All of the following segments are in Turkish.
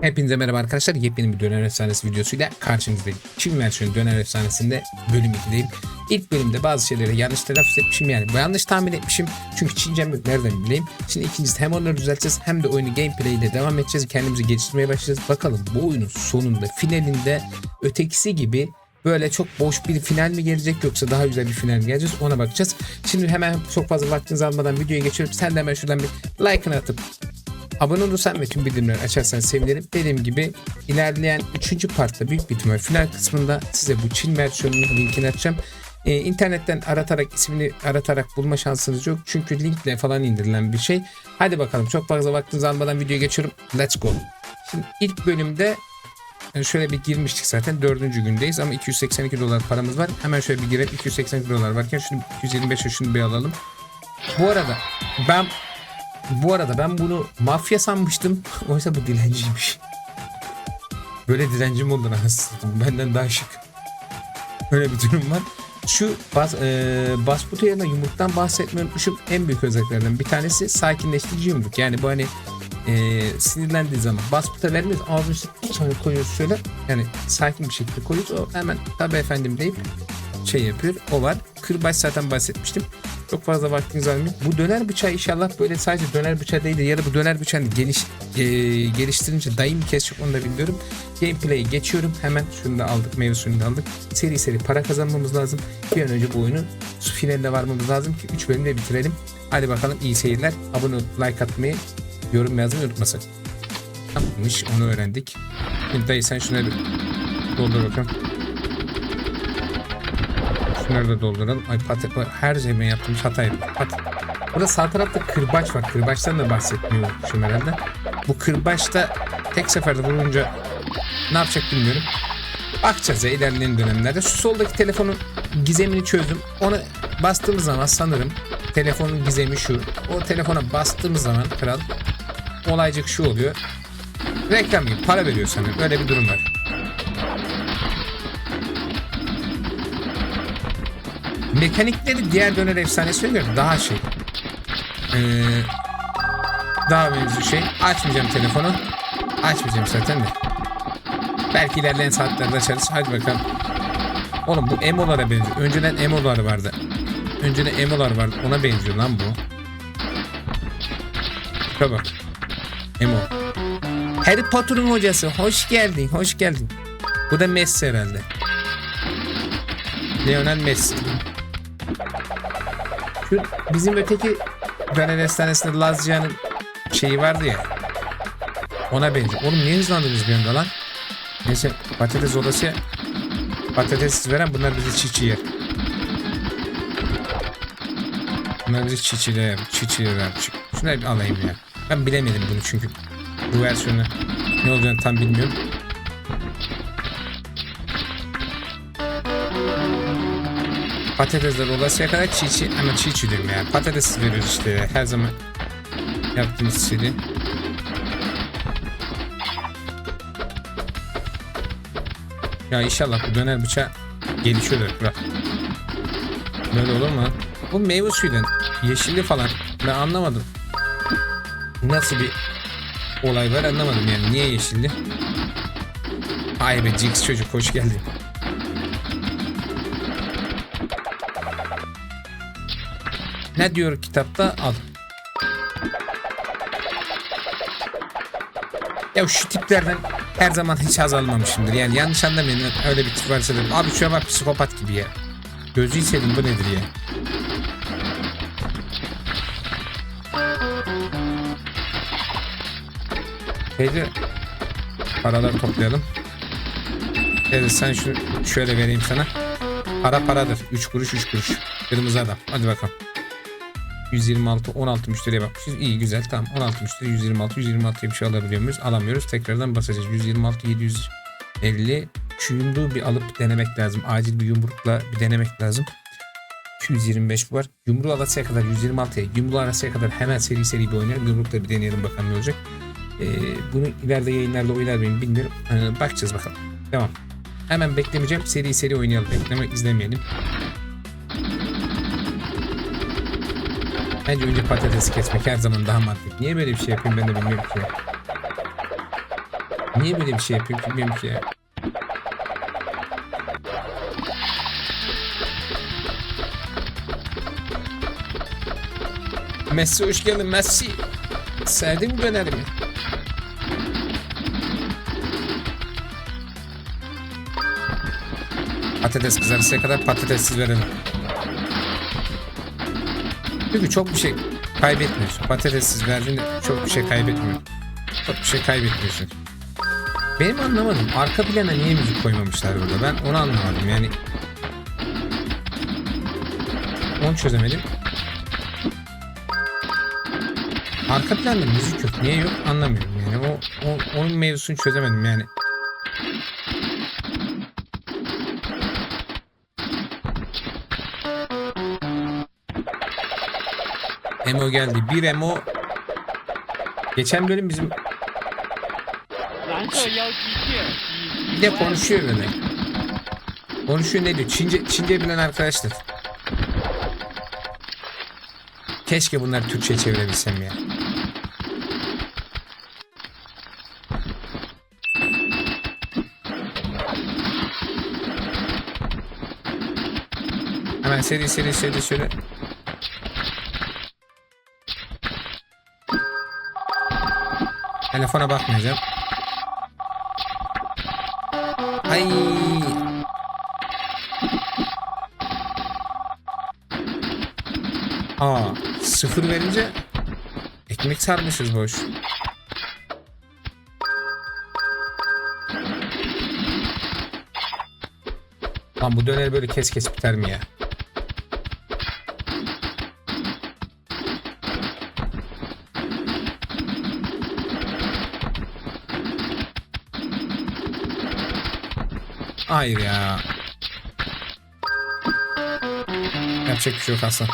Hepinize merhaba arkadaşlar. Yepyeni bir Döner Efsanesi videosuyla karşınızdayım. Çin versiyonu Döner Efsanesi'nde bölüm 2'deyim. İlk bölümde bazı şeyleri yanlış telaffuz etmişim yani. Yanlış tahmin etmişim. Çünkü Çincem yok nereden bileyim. Şimdi ikincisi hem onları düzelteceğiz hem de oyunu gameplay ile devam edeceğiz. Kendimizi geliştirmeye başlayacağız. Bakalım bu oyunun sonunda finalinde ötekisi gibi böyle çok boş bir final mi gelecek yoksa daha güzel bir final mi geleceğiz ona bakacağız. Şimdi hemen çok fazla vaktinizi almadan videoya geçiyorum. Sen de hemen şuradan bir like'ını atıp Abone olursan ve tüm bildirimleri açarsan sevinirim. Dediğim gibi ilerleyen 3. partta büyük bir ihtimal final kısmında size bu Çin versiyonunun linkini açacağım. Ee, internetten aratarak ismini aratarak bulma şansınız yok. Çünkü linkle falan indirilen bir şey. Hadi bakalım çok fazla vaktinizi almadan videoya geçiyorum. Let's go. Şimdi ilk bölümde şöyle bir girmiştik zaten dördüncü gündeyiz ama 282 dolar paramız var. Hemen şöyle bir girelim 282 dolar varken şunu 225'e şunu bir alalım. Bu arada ben bu arada ben bunu mafya sanmıştım. Oysa bu dilenciymiş. Böyle dilenci mi olur anasını? Benden daha şık. Öyle bir durum var. Şu bas, e, Basputa yerine yumruktan bahsetmeyi unutmuşum. En büyük özelliklerden bir tanesi sakinleştirici yumruk. Yani bu hani e, sinirlendiği zaman Basputa vermiyoruz. Ağzını bir tane koyuyoruz şöyle. Yani sakin bir şekilde koyuyoruz. O hemen tabi efendim deyip şey yapıyor. O var. Kırbaç zaten bahsetmiştim. Çok fazla vaktiniz almayayım. Bu döner bıçağı inşallah böyle sadece döner bıçağı değil de ya da bu döner bıçağını geliş, e, geliştirince dayı mı kesecek onu da bilmiyorum. Gameplay'e geçiyorum. Hemen şunu da aldık. Meyve suyunu da aldık. Seri seri para kazanmamız lazım. Bir an önce bu oyunu su finaline varmamız lazım ki 3 bölümde bitirelim. Hadi bakalım iyi seyirler. Abone olup like atmayı, yorum yazmayı unutmasın. Tamammış onu öğrendik. Şimdi dayı sen şunları doldur bakalım. Şunları da dolduralım. Ay patates her zaman yaptığımız hata yapıyor. Pat. Burada sağ tarafta kırbaç var. Kırbaçtan da bahsetmiyormuşum herhalde. Bu kırbaçta tek seferde vurunca ne yapacak bilmiyorum. Bakacağız ya ilerleyen dönemlerde. Şu soldaki telefonun gizemini çözdüm. Onu bastığımız zaman sanırım telefonun gizemi şu. O telefona bastığımız zaman kral olaycık şu oluyor. Reklam gibi para veriyor sanırım. Öyle bir durum var. Mekanikleri diğer döner efsanesine göre daha şey. Ee, daha mevzu şey. Açmayacağım telefonu. Açmayacağım zaten de. Belki ilerleyen saatlerde açarız. Hadi bakalım. Oğlum bu emolara benziyor. Önceden emolar vardı. Önceden emolar vardı. Ona benziyor lan bu. Şuna bak. Emo. Harry Potter'ın hocası. Hoş geldin. Hoş geldin. Bu da Messi herhalde. Lionel Messi. Bizim öteki Döner Efsanesi'nde Lazca'nın şeyi vardı ya. Ona benziyor. Oğlum niye hızlandınız bir anda lan? Neyse patates odası ya. Patates veren bunlar bizi çiğ yer. Bunlar bizi çiğ yer. Çiğ yer. Şunları alayım ya. Ben bilemedim bunu çünkü. Bu versiyonu ne olacağını tam bilmiyorum. Patatesler olasıya kadar çiğ çiğ ama çiğ çiğ diyorum ya. Patates veriyoruz işte her zaman yaptığımız şeyi. Ya inşallah bu döner bıçağı gelişiyordur. Bırak. Böyle olur mu? Bu meyve suyundan yeşilli falan ben anlamadım. Nasıl bir olay var anlamadım yani. Niye yeşilli? Ay be Jinx çocuk hoş geldin. Ne diyor kitapta? Al. Ya şu tiplerden her zaman hiç haz almamışımdır. Yani yanlış anlamayın. Öyle bir tip varsa da. Abi şuna bak psikopat gibi ya. Gözü sevdim bu nedir ya? Peki paraları toplayalım. Evet sen şu şöyle vereyim sana. Para paradır. 3 kuruş 3 kuruş. Kırmızı adam. Hadi bakalım. 126 16 müşteriye bakmışız. İyi güzel tamam. 16 müşteri 126 126 bir şey alabiliyor muyuz? Alamıyoruz. Tekrardan basacağız. 126 750 şu yumruğu bir alıp denemek lazım. Acil bir yumrukla bir denemek lazım. 225 var. Yumruğu alasıya kadar 126'ya yumruğu arasıya kadar hemen seri seri bir oynayalım. Yumrukla bir deneyelim bakalım ne olacak. Ee, bunu ileride yayınlarla oynar mıyım bilmiyorum. Ee, bakacağız bakalım. Devam. Hemen beklemeyeceğim. Seri seri oynayalım. Bekleme izlemeyelim. Bence önce patatesi kesmek her zaman daha mantıklı. Niye böyle bir şey yapayım ben de bilmiyorum ki. Niye böyle bir şey yapıyor bilmiyorum ki. Messi hoş geldin Messi. Sevdin mi dönerimi? Patates kızarısıya kadar patatessiz verelim. Çünkü çok bir şey kaybetmiyorsun. Patatessiz verdiğinde çok bir şey kaybetmiyorsun. Çok bir şey kaybetmiyorsun. Benim anlamadım. Arka plana niye müzik koymamışlar burada? Ben onu anlamadım. Yani onu çözemedim. Arka planda müzik yok. Niye yok anlamıyorum. Yani o, o onun mevzusunu çözemedim yani. Emo geldi. Bir Emo. Geçen bölüm bizim... Bir de konuşuyor böyle. Konuşuyor ne diyor? Çince, Çince bilen arkadaşlar. Keşke bunları Türkçe çevirebilsem ya. Hemen seri seri seri seri. Telefona bakmayacağım. Ay. Aa, sıfır verince ekmek sarmışız boş. Lan bu döner böyle kes kes biter mi ya? Hayır ya. Yapacak bir şey yok Hasan.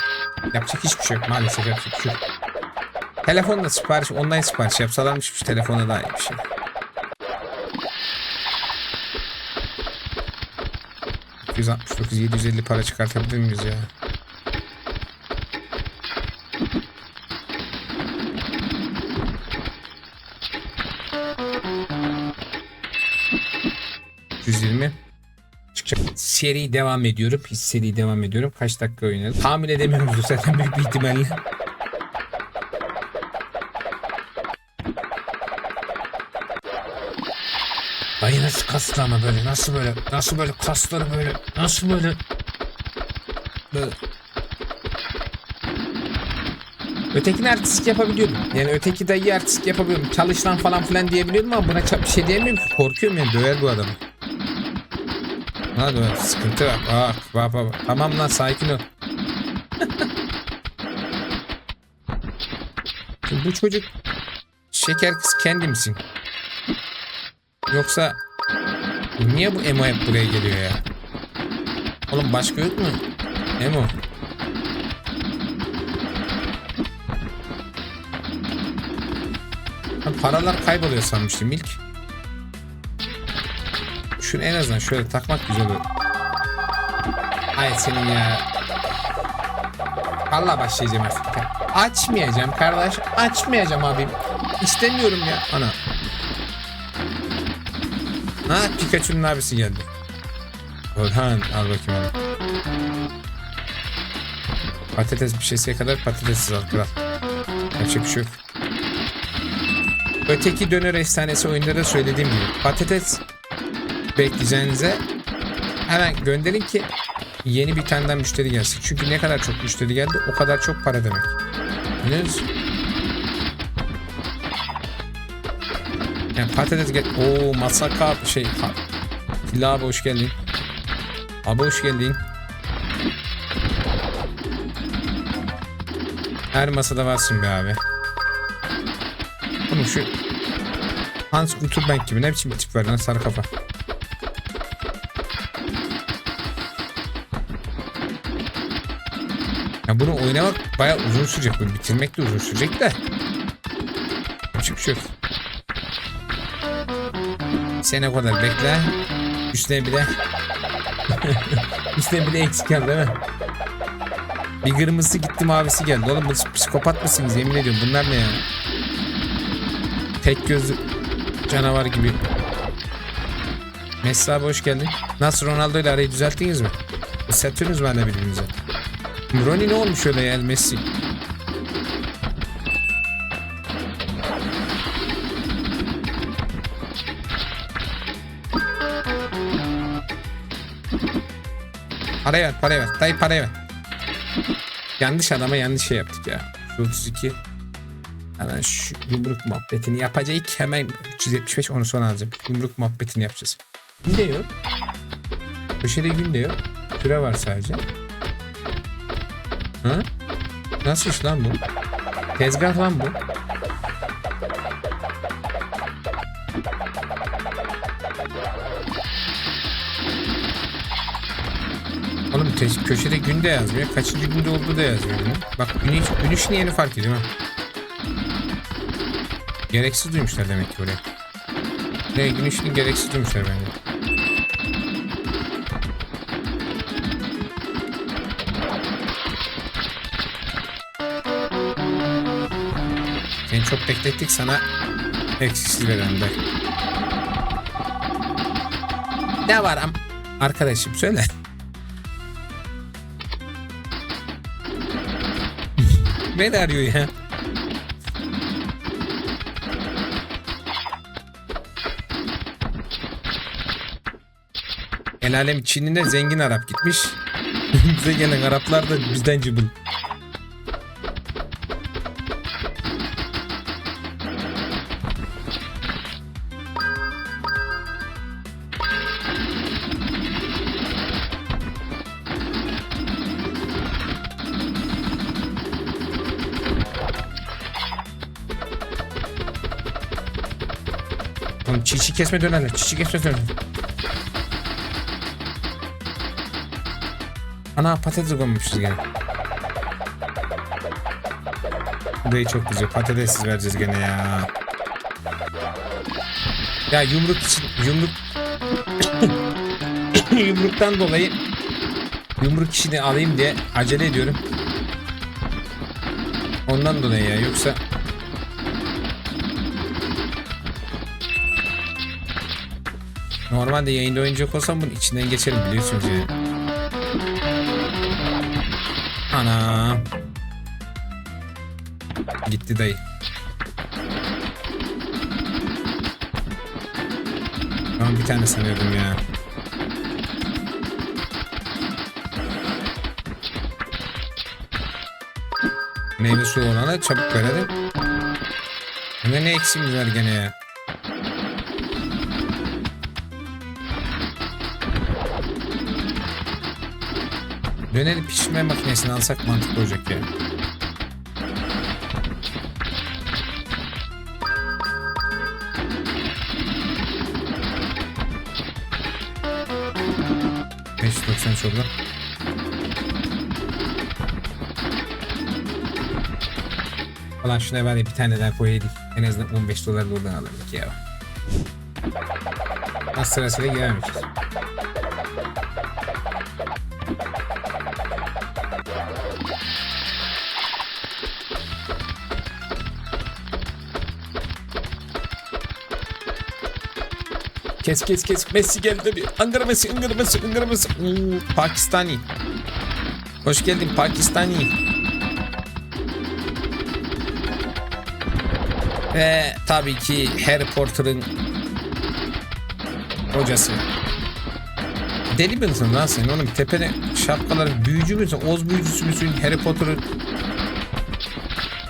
Yapacak hiçbir şey yok maalesef yapacak bir şey yok. Telefonla sipariş, online sipariş yapsalarmış şu telefona daha iyi bir şey. ...269 750 para çıkartabilir miyiz ya? ...120... Seri devam ediyorum. Hiç seri devam ediyorum. Kaç dakika oynadım? Tahmin edemiyoruz zaten büyük bir ihtimalle. Ay nasıl kaslı ama böyle nasıl böyle nasıl böyle kasları böyle nasıl böyle böyle Ötekini artistik yapabiliyordum. Yani öteki dayı artistik yapabiliyordum. Çalış lan falan filan diyebiliyordum ama buna bir şey diyemiyorum ki. Korkuyorum yani döver bu adamı. Ha döver. Sıkıntı var. Bak bak bak. bak. Tamam lan sakin ol. Şimdi bu çocuk şeker kız kendi misin? Yoksa niye bu Emo hep buraya geliyor ya? Oğlum başka yok mu? Emo. Paralar kayboluyor sanmıştım ilk. Şunu en azından şöyle takmak güzel olur. Ay senin ya. Allah başlayacağım artık. ya. Açmayacağım kardeş. Açmayacağım abim. İstemiyorum ya. Ana. Ha Pikachu'nun abisi geldi. Orhan al bakayım onu. Patates bir şeyse kadar patatessiz al kral. Yapacak bir şey yok. Öteki döner efsanesi oyunda da söylediğim gibi patates bekleyeceğinize hemen gönderin ki yeni bir tane daha müşteri gelsin. Çünkü ne kadar çok müşteri geldi o kadar çok para demek. Anlıyorsunuz? Yani patates gel. Oo masaka şey. Ha. Fila abi hoş geldin. Abi hoş geldin. Her masada varsın be abi. Oğlum şu Hans Guterbank gibi ne biçim bir tip var lan sarı kafa. Ya bunu oynamak bayağı uzun sürecek. Bunu bitirmek de uzun sürecek de. Bir şey yok. Sene kadar bekle. Üstüne bir de Üstüne bir de eksik geldi değil mi? Bir kırmızısı gitti mavisi geldi. Oğlum psikopat mısınız yemin ediyorum bunlar ne ya? Tek gözlü canavar gibi. Messi abi hoş geldin. Nasıl Ronaldo ile arayı düzelttiniz mi? Hissettiniz mi hala birbirinize? Ronnie ne olmuş öyle yani Messi? Parayı ver, parayı ver. Dayı parayı ver. Yanlış adama yanlış şey yaptık ya. Şu 32. Hemen şu yumruk muhabbetini yapacağız. Hemen 375 onu sonra alacağım. Yumruk muhabbetini yapacağız. Gün de yok. Köşede gün de yok. Süre var sadece. Ha? Nasıl iş lan bu? Tezgah lan bu. Oğlum köşede gün de yazmıyor. Kaçıncı günde olduğu da yazmıyor. ya. Bak güneş, güneşin yeni fark ediyorum ha. Gereksiz duymuşlar demek ki oraya. Ne güneşini gereksiz duymuşlar bence. Seni çok beklettik sana eksiksiz veren de. Ne var am arkadaşım söyle. Beni arıyor ya. El alem Çin'ine zengin Arap gitmiş. Bize gelen Araplar da bizden cıbıl. Çiçi kesme dönerler. Çiçi kesme dönerler. Ana patates koymuşuz gene. Burayı çok güzel. Patatessiz vereceğiz gene ya. Ya yumruk için yumruk yumruktan dolayı yumruk işini alayım diye acele ediyorum. Ondan dolayı ya yoksa Normalde yayında oynayacak olsam bunun içinden geçerim biliyorsunuz ya. Ana. Gitti dayı. Ben bir tane sanıyordum ya. Meyve suyu olana çabuk verelim. Bunda ne eksiğimiz var gene ya. Döneri pişirme makinesini alsak mantıklı olacak ya. %90 şurada. Ulan şuna var bir tane daha koyaydık. En azından 15 dolar da oradan alırdık ya. Az sırasıyla girememişiz. Kes kes kes. Messi geldi bir. Ankara Messi, Ankara Messi, Ankara Messi. Oo, Pakistani. Hoş geldin Pakistani. Ve tabii ki Harry Potter'ın hocası. Deli misin lan sen oğlum tepene şapkaları büyücü müsün oz büyücüsü müsün Harry Potter'ın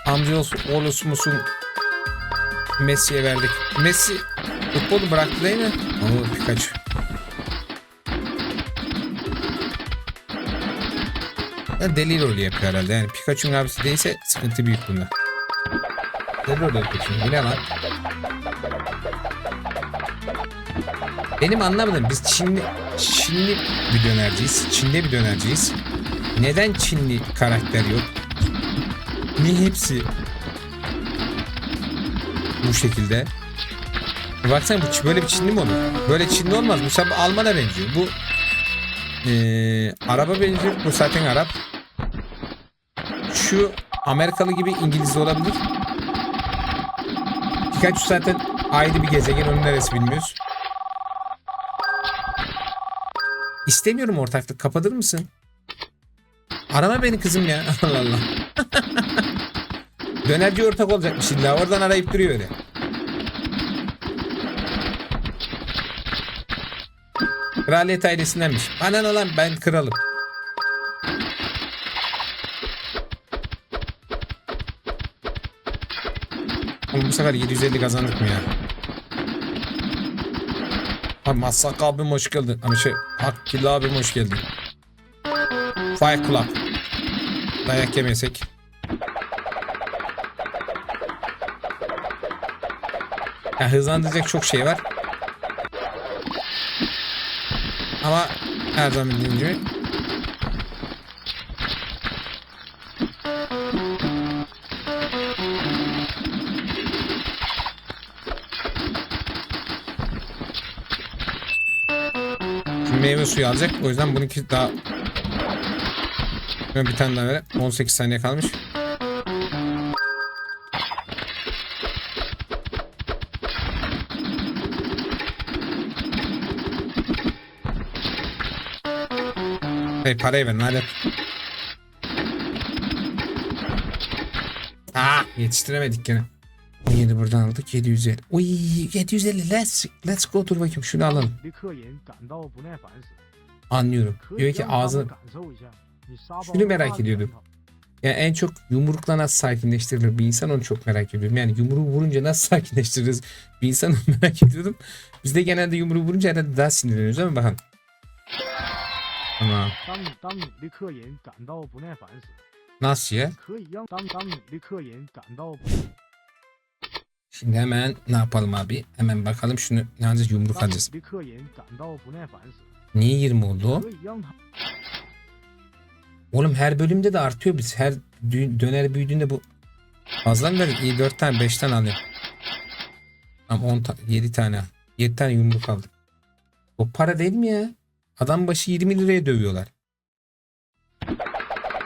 amcası oğlusu musun Messi'ye verdik Messi futbolu bıraktı değil mi? Oo Pikachu ya deli rolü yapıyor herhalde yani Pikachu'nun abisi değilse sıkıntı büyük bunda Deli rolü yapıyor şimdi bu ne lan Benim anlamadım. Biz Çinli Çinli bir dönerciyiz. Çinli bir dönerciyiz. Neden Çinli karakter yok? Niye hepsi bu şekilde? Baksana bu böyle bir Çinli mi olur? Böyle Çinli olmaz. Bu Alman'a benziyor. Bu eee, araba benziyor. Bu zaten Arap. Şu Amerikalı gibi İngiliz olabilir. Pikachu zaten Ayrı bir gezegen onun neresi bilmiyoruz. İstemiyorum ortaklık. Kapatır mısın? Arama beni kızım ya. Allah Allah. Dönerci ortak olacakmış illa. Oradan arayıp duruyor öyle. Kraliyet ailesindenmiş. Bana ne lan ben kralım. Bu sefer 750 kazandık mı ya? Abi Masak abim hoş geldin. Ama şey Hakkilla abim hoş geldin. Fight Club. Dayak yemesek. Ya hızlandıracak çok şey var. Ama her zaman bildiğim gibi Şimdi meyve suyu alacak. O yüzden bununki daha bir tane daha ver. 18 saniye kalmış. Hey parayı verin hadi. Aa ah, yetiştiremedik gene. 17 buradan aldık 750. Oy 750 let's let's go dur bakayım şunu alalım. Anlıyorum. Diyor ki ağzı şunu merak ediyordum. Yani en çok yumrukla nasıl sakinleştirilir bir insan onu çok merak ediyorum. Yani yumruğu vurunca nasıl sakinleştiririz bir insan onu merak ediyordum. Biz de genelde yumruğu vurunca herhalde daha sinirleniyoruz ama bakın. bakalım. Tamam. 当你当你离克隐感到不耐烦时， Nasıl ya? 可以让当当你离克隐感到不 Şimdi hemen ne yapalım abi? Hemen bakalım şunu ne alacağız? Yumruk 当你 alacağız. 离克隐感到不耐烦时， Niye 20 oldu o? 可以让他 Oğlum her bölümde de artıyor biz. Her dü- döner büyüdüğünde bu fazla mı verdik? İyi 4 tane 5 tane alayım. Tamam 10 ta 7 tane. 7 tane yumruk aldım. O para değil mi ya? Adam başı 20 liraya dövüyorlar.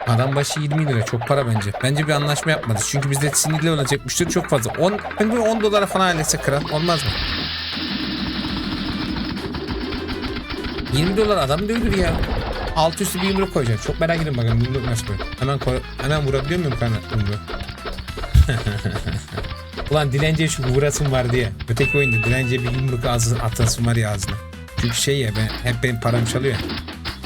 Adam başı 20 lira çok para bence. Bence bir anlaşma yapmadı. Çünkü bizde sinirli olacak müşteri çok fazla. 10, ben böyle 10 dolara falan halletse kral olmaz mı? 20 dolar adam dövdür ya. Alt üstü bir yumruk koyacak. Çok merak ediyorum bakalım yumruk nasıl koy. Hemen koy, hemen vurabiliyor muyum kana yumruğu? Ulan dilenciye şu vurasım var diye. Öteki oyunda dilenciye bir yumruk ağzı atasım var ya ağzına. Çünkü şey ya ben, hep benim param çalıyor.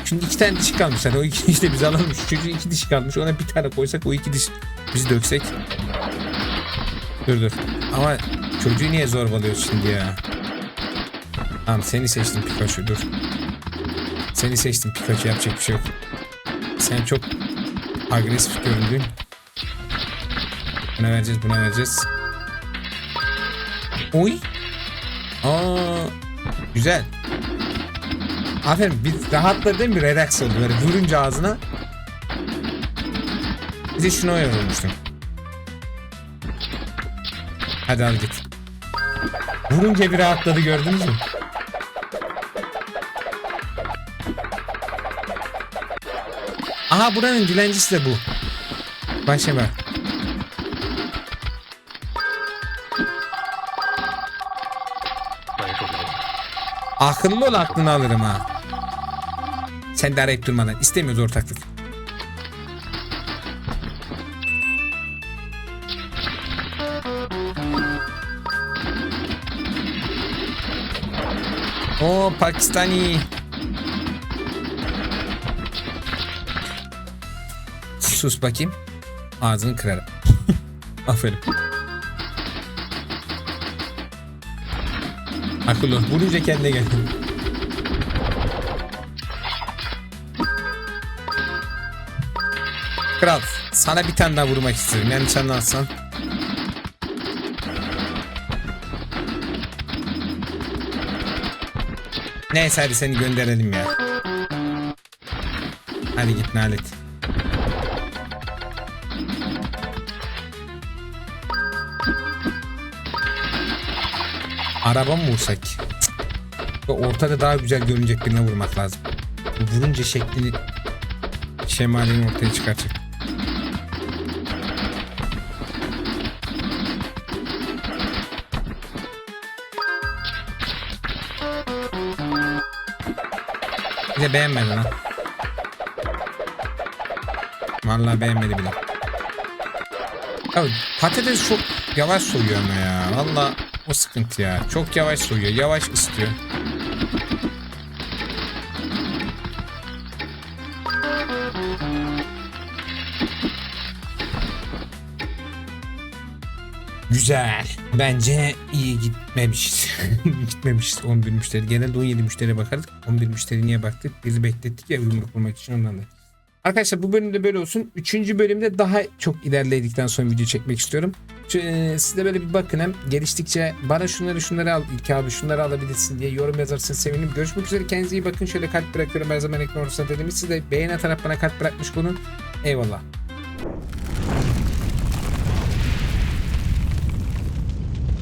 Şimdi iki tane dişi kalmış. Yani o iki dişi de biz alalım. Şu çocuğun iki dişi kalmış. Ona bir tane koysak o iki diş biz döksek. Dur dur. Ama çocuğu niye zorbalıyoruz şimdi ya? Tamam seni seçtim Pikachu dur. Seni seçtim Pikachu yapacak bir şey yok. Sen çok agresif göründün. Buna vereceğiz buna vereceğiz. Oy. Aa, güzel. Aferin bir rahatladı değil mi? Relax oldu böyle vurunca ağzına. Bir de şuna yorulmuştum. Hadi al git. Vurunca bir rahatladı gördünüz mü? Aha buranın dilencisi de bu. Başa bak. Akıllı ol aklını alırım ha. Sen de arayıp durma lan. İstemiyoruz ortaklık. O Pakistani. Sus bakayım. Ağzını kırarım. Aferin. Akıllı. Vurunca kendine gel. Kral sana bir tane daha vurmak istiyorum. Yanlış anlarsan. Neyse hadi seni gönderelim ya. Hadi git Nalet. Araba mı vursak? Cık. Ortada daha güzel görünecek birine vurmak lazım. Vurunca şeklini şemalini ortaya çıkartacak. De beğenmedi lan. Vallahi beğenmedi bile. Ya patates çok yavaş soyuyor ama ya. Vallahi o sıkıntı ya. Çok yavaş soyuyor. Yavaş ısıtıyor. Güzel. Bence iyi gitmemiş. gitmemiş 11 müşteri. Genelde 17 müşteriye bakardık. 11 müşteri niye baktık? Bizi beklettik ya yumruk vurmak için ondan da. Arkadaşlar bu bölümde böyle olsun. Üçüncü bölümde daha çok ilerledikten sonra video çekmek istiyorum. E, Siz de böyle bir bakın hem geliştikçe bana şunları şunları al İlk abi şunları alabilirsin diye yorum yazarsın sevinirim. Görüşmek üzere kendinize iyi bakın. Şöyle kalp bırakıyorum her zaman ekran ortasına dediğimiz. Siz de beğen atarak bana kalp bırakmış bulun. Eyvallah.